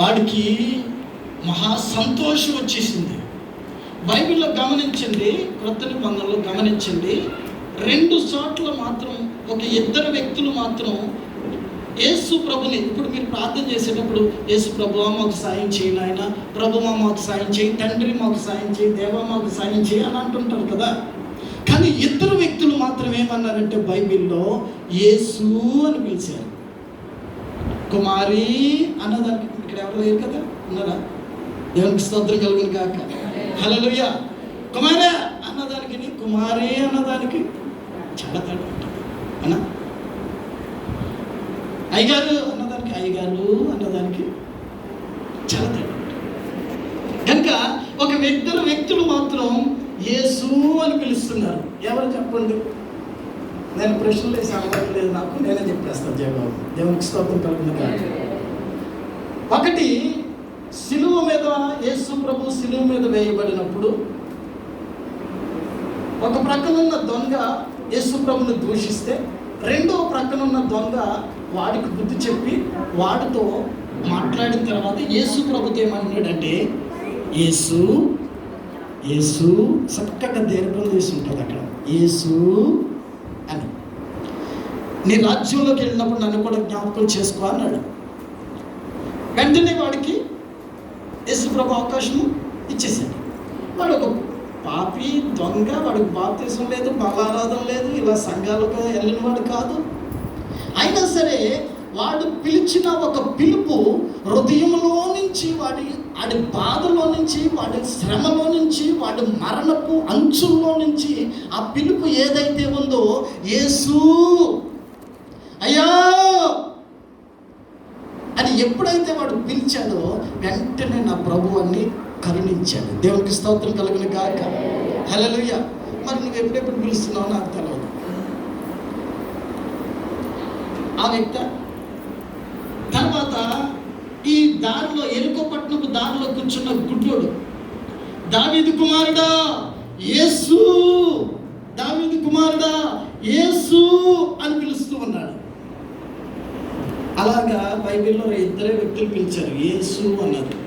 వాడికి మహా సంతోషం వచ్చేసింది. బైబిల్లో గమనించండి క్రొత్త నిబంధనలో గమనించండి రెండు చోట్ల మాత్రం ఒక ఇద్దరు వ్యక్తులు మాత్రం యేసు ప్రభుని ఇప్పుడు మీరు ప్రార్థన చేసేటప్పుడు యేసు ప్రభు మాకు సాయం చేయి నాయన ప్రభు మాకు సాయం చేయి తండ్రి మాకు సాయం చేయి దేవ మాకు సాయం చేయి అని అంటుంటారు కదా. కానీ ఇద్దరు వ్యక్తులు మాత్రం ఏమన్నారంటే బైబిల్లో యేసు అని పిలిచారు. కుమారి అన్నదానికి ఇక్కడ ఎవరు లేరు కదా? ఉన్నారా? దేవునికి స్తోత్రం కలుగును కాక హలోయ కుమారే అన్నదానికి నీ కుమారి అన్నదానికి చాలా తేడా ఉంటుంది. అన్నా? అయ్యగారు అన్నదానికి అయ్యగారు అన్నదానికి చాలా తేడా ఉంటుంది. కనుక ఒక ఇద్దరు వ్యక్తులు మాత్రం యేసు అని పిలుస్తున్నారు. ఎవరు చెప్పండి? నేను ప్రశ్నలు వేసి అలవాటు లేదు నాకు నేనే చెప్పేస్తాను జయబాబు. దేవునికి స్తోత్రం కలుగును కాక ఒకటి సిలువ మీద యేసు ప్రభు సిలువ మీద వేయబడినప్పుడు ఒక ప్రక్కనున్న దొంగ యేసు ప్రభుని దూషిస్తే రెండో ప్రక్కనున్న దొంగ వాడికి బుద్ధి చెప్పి వాడితో మాట్లాడిన తర్వాత యేసు ప్రభుత్వం ఏమన్నాడంటే యేసు యేసు చక్కగా దీర్ఘం చేసి ఉంటుంది అక్కడ. యేసు అని. నీ రాజ్యంలోకి వెళ్ళినప్పుడు నన్ను కూడా జ్ఞాపకం చేసుకో అన్నాడు. వెంటనే వాడికి యేసుప్రభు అవకాశము ఇచ్చేసాడు. వాడు ఒక పాపి దొంగ వాడికి బాప్తీసం లేదు బలారాధన లేదు ఇలా సంఘాలకు వెళ్ళిన వాడు కాదు. అయినా సరే వాడు పిలిచిన ఒక పిలుపు హృదయంలో నుంచి వాడి వాడి బాధలో నుంచి వాడి శ్రమలో నుంచి వాడి మరణపు అంచుల్లో నుంచి ఆ పిలుపు ఏదైతే ఉందో యేసు. అయ్యా! ఎప్పుడైతే వాడు పిలిచాడో వెంటనే నా ప్రభు అన్ని కరుణించాడు. దేవునికి స్తోత్రం కలిగిన గాక. హల్లెలూయ. మరి నువ్వు ఎప్పుడెప్పుడు పిలుస్తున్నావు నాకు తెలియదు ఆ వ్యక్తి తర్వాత ఈ దారిలో ఎరుకోపట్నపు దారిలో కూర్చున్న గుడ్డోడు దావీదు కుమారుడా యేసు దావీదు కుమారుడా యేసు అని పిలుస్తూ ఉన్నాడు. అలాగా బైబిల్లో ఇద్దరే వ్యక్తులు పిలిచారు యేసు అన్నారు.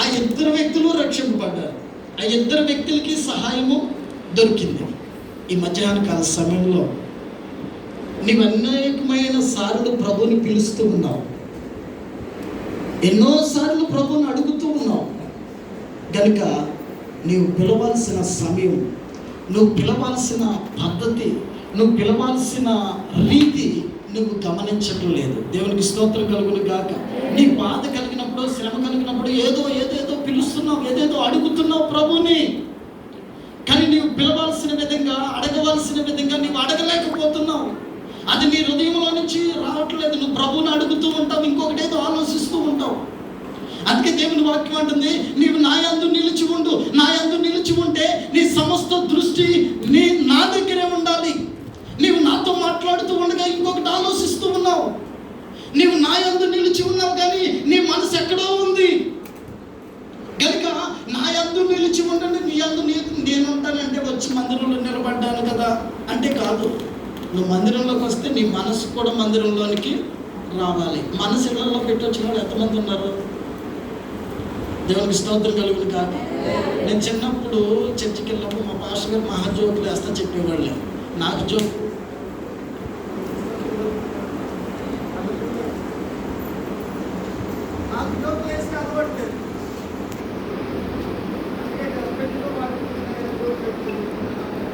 ఆ ఇద్దరు వ్యక్తులు రక్షింపబడ్డారు. ఆ ఇద్దరు వ్యక్తులకి సహాయము దొరికింది. ఈ మధ్యాహ్న కాల సమయంలో నీవు అనేకమైన సార్లు ప్రభుని పిలుస్తూ ఉన్నావు. ఎన్నోసార్లు ప్రభుని అడుగుతూ ఉన్నావు. కనుక నీవు పిలవాల్సిన సమయం నువ్వు పిలవాల్సిన పద్ధతి నువ్వు పిలవాల్సిన రీతి నువ్వు గమనించటం లేదు. దేవునికి స్తోత్రం కలుగును గాక. నీ బాధ కలిగినప్పుడు శ్రమ కలిగినప్పుడు ఏదో ఏదేదో పిలుస్తున్నావు ఏదేదో అడుగుతున్నావు ప్రభుని కానీ నీవు పిలవాల్సిన విధంగా అడగవలసిన విధంగా నీవు అడగలేకపోతున్నావు. అది నీ హృదయంలో నుంచి రావట్లేదు. నువ్వు ప్రభువుని అడుగుతూ ఉంటావు ఇంకొకటి ఏదో ఆలోచిస్తూ ఉంటావు. అందుకే దేవుని వాక్యం అంటుంది నీవు నాయందు నిలిచి ఉండు. నాయందు నిలిచి ఉంటే నీ సమస్త దృష్టి నీ నా దగ్గరే ఉండాలి నీవు నాతో మాట్లాడుతూ ఉండగా ఇంకొకటి ఆలోచిస్తూ ఉన్నావు. నీవు నా యందు నిలిచి ఉన్నావు కానీ నీ మనసు ఎక్కడో ఉంది. కనుక నా యందు నిలిచి ఉండండి నీ యందు నేను ఉంటానంటే వచ్చి మందిరంలో నిలబడ్డాను కదా. అంటే కాదు నువ్వు మందిరంలోకి వస్తే నీ మనసు కూడా మందిరంలోనికి రావాలి. మనసు ఇళ్ళలో పెట్టొచ్చిన వాళ్ళు ఎంతమంది ఉన్నారు? దేవునికి స్తోత్రం కలుగును కాక. నేను చిన్నప్పుడు చర్చికి వెళ్ళినప్పుడు మా పాస్టర్ గారు మహా జోకులు వేస్తా చెప్పేవాళ్ళు. నాకు జోకు అందులో ప్లేస్ కనబడలేదు. అందుకే పెట్టుకోవాలి